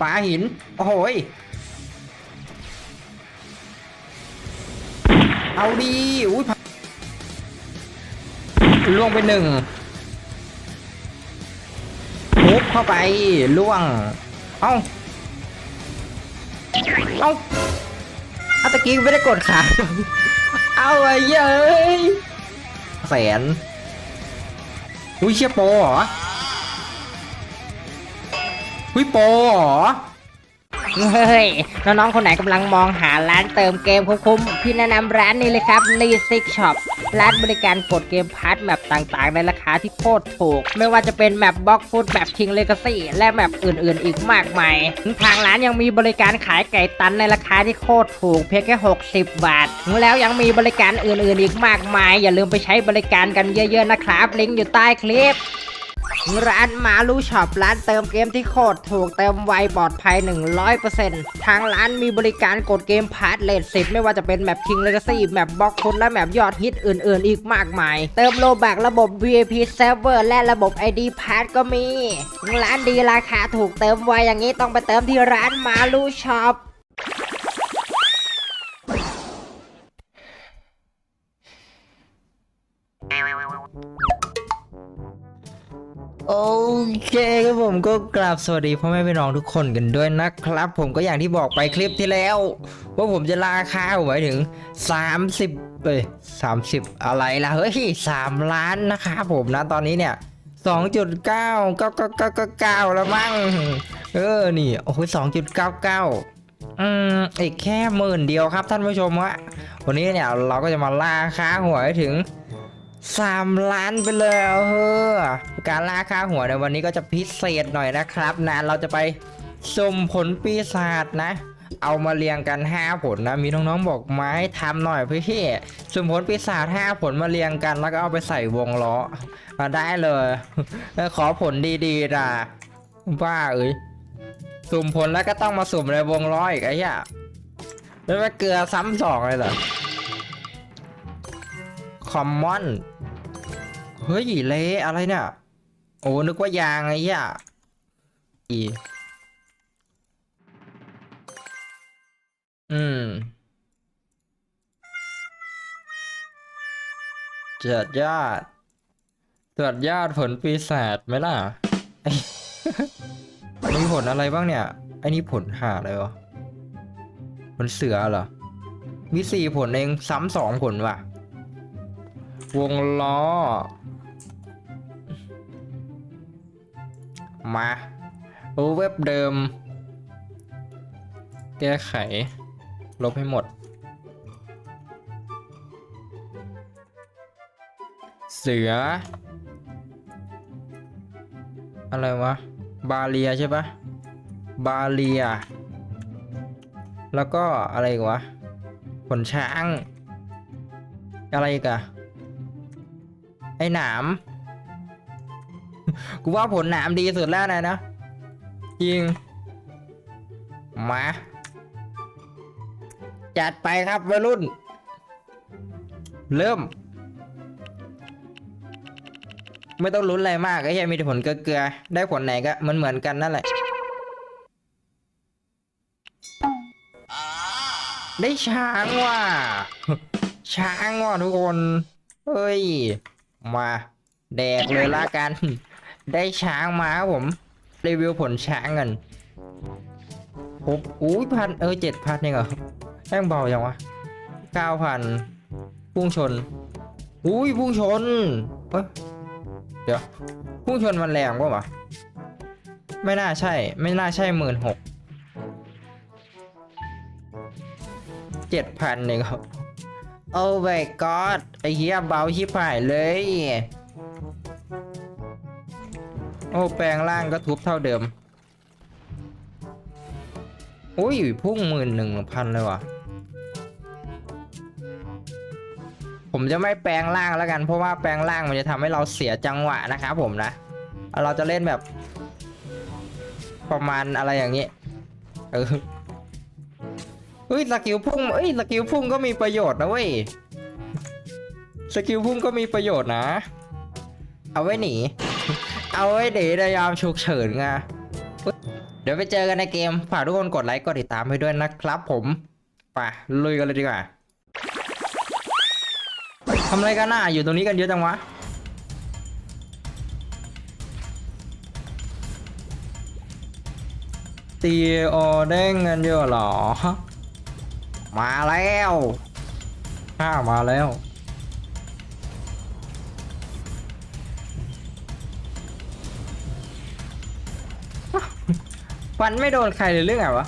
ปาหิน โอ้โหเอาดีอุ้ยล่วงไปหนึ่งปุ๊บเข้าไปล่วง เอ้า เอ้าเอาตะกี้ไม่ได้กดขาเอาไอ้เย้ยแสนอุ้ยเชี่ยโปเหรอ อุ้ยโปเหรอ เฮ้ย น้องๆ คนไหนกำลังมองหาร้านเติมเกมคุ้มๆ พี่แนะนำร้านนี้เลยครับลีซิกช็อปร้านบริการกดเกมพาร์ทแมปต่างๆ ในราคาที่โคตรถูก ไม่ว่าจะเป็นแมปบล็อกฟุตแมปคิงเลกาซี่และแมปอื่นๆ อีกมากมาย ทางร้านยังมีบริการขายไก่ตันในราคาที่โคตรถูก เพียงแค่ 60 บาท แล้วยังมีบริการอื่นๆ อีกมากมาย อย่าลืมไปใช้บริการกันเยอะๆ นะครับ ลิงก์อยู่ใต้คลิป ร้านมาลูช็อปร้านเติมเกมที่โคตรถูกเติมไวปลอดภัย 100%ทางร้านมีบริการกดเกมพาร์ทเลทสิไม่ว่าจะเป็นแมปคิงเลกาซี่แมปบล็อกฟุตและแมปยอดฮิตอื่นๆ อีกมากมาย เติมโลแบกระบบ VIP Server และระบบ ID p a s s ก็มี ร้านดีราคาถูกเติมไวอย่างนี้ต้องไปเติมที่ร้านมาลูช็อป เคครับผมก็กราบสวัสดีพ่อแม่พี่น้องทุกคนกันด้วยนะครับ ผมก็อย่างที่บอกไปคลิปที่แล้ว ว่าผมจะราคาไว้ถึง 30เอ้ย30 อะไรล่ะ เฮ้ย3ล้านนะครับผมนะตอนนี้เนี่ย2.9 9 9 9 แล้วมั้งเออนี่โอ้โห2.99อืมอีกแค่หมื่นเดียวครับท่านผู้ชมฮะวันนี้เนี่ยเราก็จะมาล่าค่าหวให้ถึง 3 ล้านไปเลยเออการล่าค่าหัวในวันนี้ก็จะพิเศษหน่อยนะครับนะเราจะไปสุ่มผลปีศาจนะ เอามาเรียงกัน 5 ผลนะ มีน้องๆบอกไม้ทำหน่อยพี่สุ่มผลปีศาจ5ผลมาเรียงกัน แล้วก็เอาไปใส่วงล้อมาได้เลยขอผลดีๆนะบ้าเอ้ยสุ่มผลแล้วก็ต้องมาสุ่มในวงล้ออีกไอ้เหี้ยแล้วมาเกลือซ้ำสองเลยเหรอคอมมอน เฮ้ยเละอะไรเนี่ย โอ้นึกว่ายางไอ้ยอีอืมเจิดยอดตรวจยอดผลปีศาจไหมล่ะมีผลอะไรบ้างเนี่ย ไอ้นี่ผลหาอะไรวะผลเสือเหรอ มีสี่ผลเองซ้ำสองผลว่ะ วงล้อ มาเว็บเดิม แก้ไข ลบให้หมด เสือ อะไรวะ บาเลียใช่ปะบาเลีย แล้วก็อะไรวะ ขนช้าง อะไรอีกอะ ไอ้หนาม กูว่าผลหนามดีสุดแล้วนะนะยิง มา จัดไปครับวัยรุ่น เริ่ม ไม่ต้องลุ้นอะไรมากไอ้เหี้ยมีแต่ผลเกลือๆได้ผลไหนก็มือนเหมือนกันนั่นแหละ ได้ช้างว่ะช้างว่ะทุกคน เฮ้ย มาแดกเลยละกัน ได้ช้างมาครับผม รีวิวผลช้างกันผมอุ้ยพันเออเจ็ดพันเองเหรอแม่งเบายังวะเก้าพันพุ่งชน อุ้ยพุ่งชนเอ้ยเดี๋ยว พุ่งชนมันแรงป่ะวะไม่น่าใช่ ไม่น่าใช่หมื่นหกเจ็ดพันเองครับ โอ้ my god ไอ้เหี้ยเบาชิบหายเลย โอ้แปลงร่างก็ทุบเท่าเดิมอุ้ยพุ่งหมื่นหนึ่งพันเลยว่ะ ผมจะไม่แปลงร่างแล้วกัน เพราะว่าแปลงร่างมันจะทำให้เราเสียจังหวะนะครับผมนะ เราจะเล่นแบบ ประมาณอะไรอย่างนี้ เออ เฮ้ยสกิลพุ่งเอ้ยสกิลพุ่งก็มีประโยชน์นะเว้ยสกิลพุ่งก็มีประโยชน์นะ เอาไว้หนี เอาไว้หนีในยามฉุกเฉินไงเดี๋ยวไปเจอกันในเกมฝากทุกคนกดไลค์กดติดตามให้ด้วยนะครับ ผมไปลุยกันเลยดีกว่าทำอะไรกันน่ะอยู่ตรงนี้กันเยอะจังวะตีโอเด้งกันเยอะหรอ มาแล้วข้ามาแล้วฟันไม่โดนใครเลยเรื่องไงวะ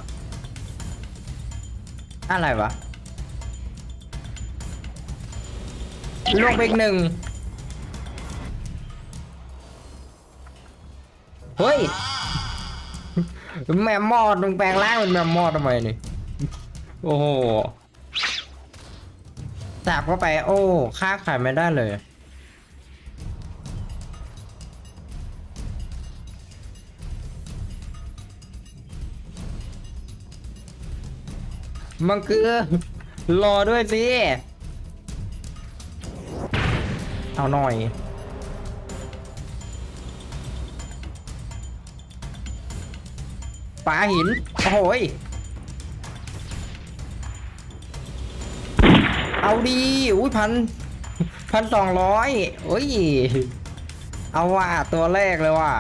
อะไรวะลงไปอีกหนึ่ง เฮ้ย แมมมอดมึงแปลงร่างเป็นแมมมอดทำไมนี่ โอ้โหจับเข้าไป โอ้ฆ่าใครไม่ได้เลย มันคือ รอด้วยสิ เอาหน่อยปลาหิน โอ้โห เอาดีอุ้ยพันพันสองร้อยโอ้ย เอาว่ะตัวแรกเลยว่ะ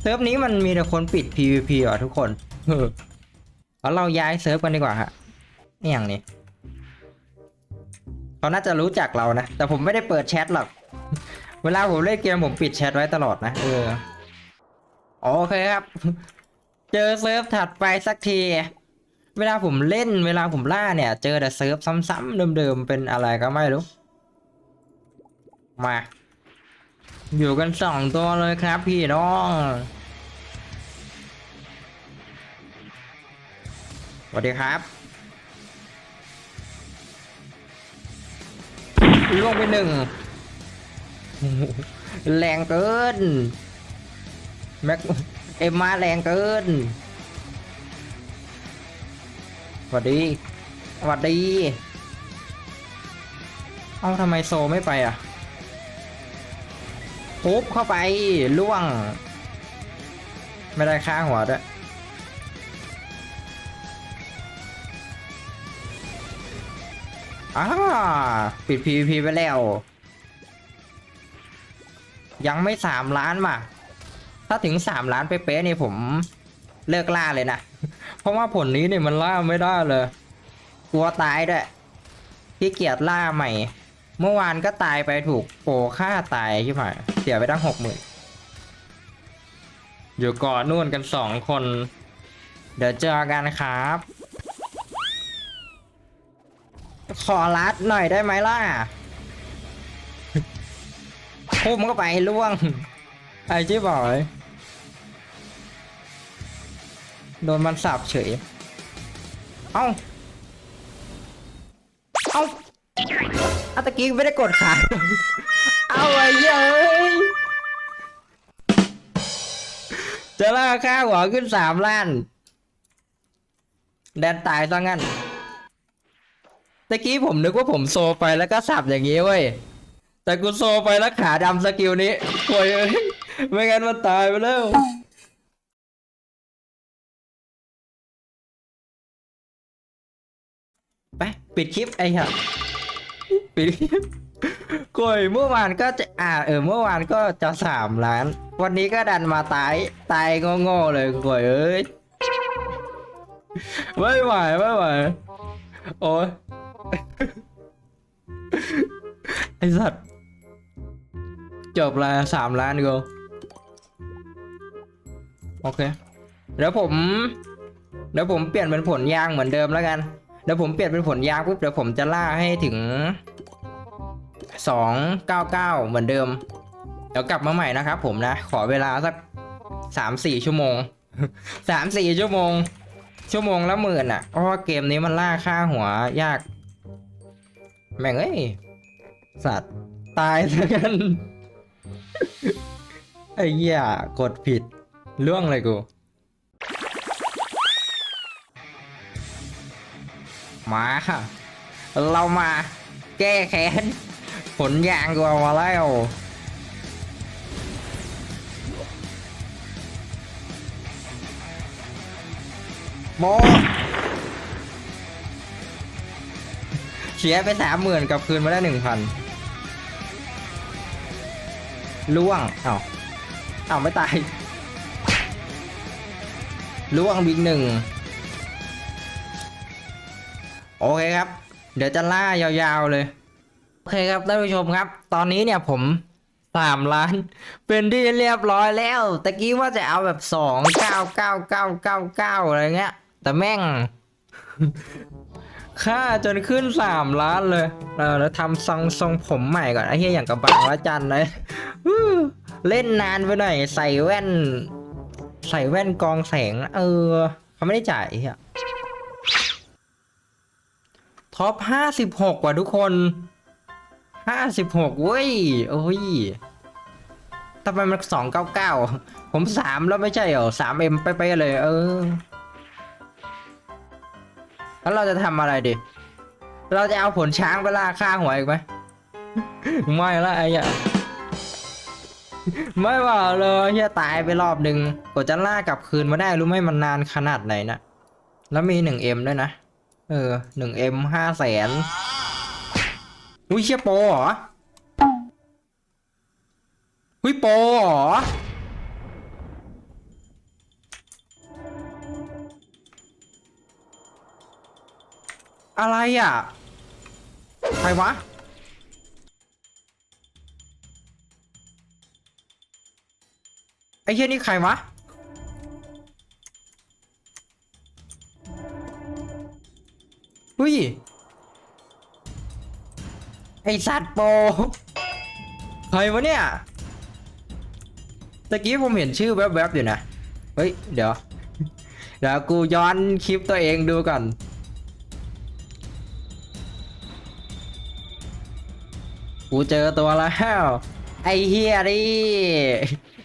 เซิร์ฟนี้มันมีแต่คนปิด PVP อะทุกคนเออเอาเราย้ายเซิร์ฟกันดีกว่าฮะนี่อย่างนี้เขาน่าจะรู้จักเรานะ แต่ผมไม่ได้เปิดแชทหรอก เวลาผมเล่นเกมผมปิดแชทไว้ตลอดนะ เออ โอเคครับ เจอเซิร์ฟถัดไปสักที เวลาผมเล่นเวลาผมล่าเนี่ย เจอแต่เซิร์ฟซ้ำๆเดิมๆเป็นอะไรก็ไม่รู้ มา อยู่กันสองตัวเลยครับพี่น้องสวัสดีครับล่วงไปหนึ่งแรงเกินแม็กเอ็มมาแรงเกิน สวัสดีสวัสดี เอ้าทำไมโซไม่ไปอะปุ๊บเข้าไปล่วง ไม่ได้ค่าหัวด้วยอ้าปิด PVP ไปแล้ว ยังไม่สามล้านมาถ้าถึงสามล้านเป๊ะๆนี่ผม เลิกล่าเลยนะ เพราะว่าผลนี้เนี่ยมันล่าไม่ได้เลย กลัวตายด้วยขี้เกียจล่าใหม่ เมื่อวานก็ตายไปถูกโปฆ่าตายใช่ไหมเสียไปตั้งหกหมื่นอยู่เกาะนู่นกันสองคน เดี๋ยวเจอกันครับ ขอรัดหน่อยได้ไหมล่ะพุ่มเข้าไปล่วง ไอ้จิ๊บอกเลย โดนมันสับเฉย เอ้า เอ้าอะตะกี้ไม่ได้กดขาเอาไอ้เย้ยจะล่าค่าหัวขึ้นสามล้าน แดนตายซะงั้นตะกี้ผมนึกว่าผมโซไปแล้วก็สับอย่างนี้เว้ย แต่กูโซไปแล้วขาดำสกิลนี้โวยเอ้ย ไม่งั้นมันตายไปแล้ว ปิดคลิปไอ้ห่าปิดคลิปกยเมื่อวานก็จะอ่าเออเมื่อวานก็จะสามล้าน วันนี้ก็ดันมาตายตายโง่ๆเลยกยเอ้ยไม่ไหวไม่ไหวโอ้ยไอสัตว์จบละสามล้านกูโอเคเดี๋ยวผมเดี๋ยวผมเปลี่ยนเป็นผลยางเหมือนเดิมแล้วกัน เดี๋ยวผมเปลี่ยนเป็นผลยางปุ๊บเดี๋ยวผมจะล่าให้ถึงสองเก้าเก้าเหมือนเดิม เดี๋ยวกลับมาใหม่นะครับผมนะ ขอเวลาสักสามสี่ชั่วโมงสามสี่ชั่วโมง ชั่วโมงละหมื่นอะเพราะว่าเกมนี้มันล่าค่าหัวยาก แม่งเอ้ยสัตว์ตายซะกันไอ้เหี้ยกดผิดล่วงเลยกู มา เรามาแก้แค้นผลยางกูเอามาแล้วโมเสียไปสามหมื่นกับคืนมาได้หนึ่งพันล่วงเอ้าเอ้าไม่ตายล่วงบิ๊กหนึ่ง โอเคครับ เดี๋ยวจะล่ายาวๆเลย โอเคครับท่านผู้ชมครับ ตอนนี้เนี่ยผมสามล้าน เป็นที่เรียบร้อยแล้วตะกี้ว่าจะเอาแบบสองเก้าเก้าเก้าเก้าเก้าอะไรเงี้ย แต่แม่งค่าจนขึ้นสามล้านเลยเออแล้วทำทรงทรงผมใหม่ก่อนไอ้เหี้ยอย่างกับบางละจันเลยเล่นนานไปหน่อย ใส่แว่น ใส่แว่นกองแสง เออ เขาไม่ได้จ่ายอ้เหี้ย ท็อปห้าสิบหกว่ะทุกคนห้าสิบหกเว้ย โอ้ยทำไมมันสองเก้าเก้าผมสามแล้วไม่ใช่เหรอสามเอ็มไปไปๆเลย เออ แล้วเราจะทำอะไรดิ เราจะเอาผลช้างไปล่าฆ่าหัวอีกไหม ไม่ละไอ้เหี้ยไม่ว่าเลยเฮียตายไปรอบหนึ่งกว่าจะล่ากลับคืนมาได้รู้ไหมมันนานขนาดไหนนะ แล้วมีหนึ่งเอ็มด้วยนะ เออหนึ่งเอ็มห้าแสนอุ้ยเชี่ยโปรเหรออุ้ยโปรเหรออะไรอะ ใครวะ ไอ้เหี้ยนี่ใครวะ อุ้ย ไอสัตว์โปใครวะเนี่ยตะกี้ผมเห็นชื่อแวบๆอยู่นะ เฮ้ย เดี๋ยว เดี๋ยวกูย้อนคลิปตัวเองดูก่อน กูเจอตัวแล้ว ไอเฮียดิ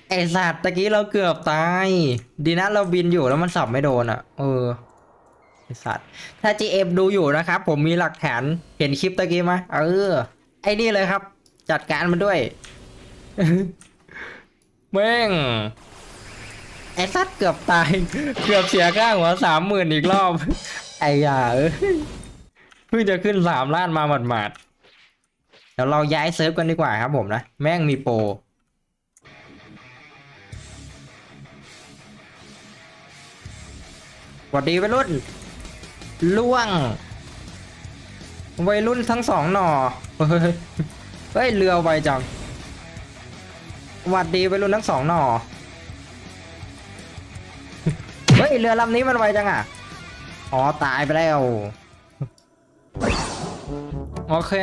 ไอสัตว์ตะกี้เราเกือบตาย ดีนะเราบินอยู่แล้วมันสับไม่โดนอะ เออ สัตว์ ถ้า GM ดูอยู่นะครับ ผมมีหลักฐานเห็นคลิปตะกี้ไหมเออ ไอ้นี่เลยครับ จัดการมันด้วยแม่งไอสัตว์เกือบตาย เกือบเสียค่างหัวสามหมื่นอีกรอบ ไอ้ยาเอ้ยเพิ่งจะขึ้นสามล้านมาหมาดๆเดี๋ยวเราย้ายเซิร์ฟกันดีกว่าครับผมนะ แม่งมีโปรสวัสดีวัยรุ่น ล่วง วัยรุ่นทั้งสองหน่อ เฮ้ย เฮ้ย เรือไวจังสวัสดีวัยรุ่นทั้งสองหน่อ เฮ้ย เรือลำนี้มันไวจังอะ อ๋อ ตายไปแล้ว โอเค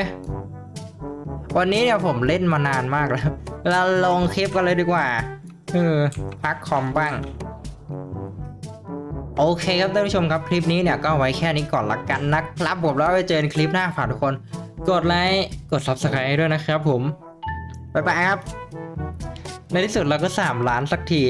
วันนี้เนี่ยผมเล่นมานานมากแล้ว เราลงคลิปกันเลยดีกว่า เออ พักคอมบ้าง โอเคครับท่านผู้ชมครับคลิปนี้เนี่ยก็ไว้แค่นี้ก่อนละกันนะครับผมแล้วไปเจอกันคลิปหน้าฝากทุกคน กดไลค์กด subscribe ด้วยนะครับผมบ๊ายบายครับ ในที่สุดเราก็ 3 ล้านสักที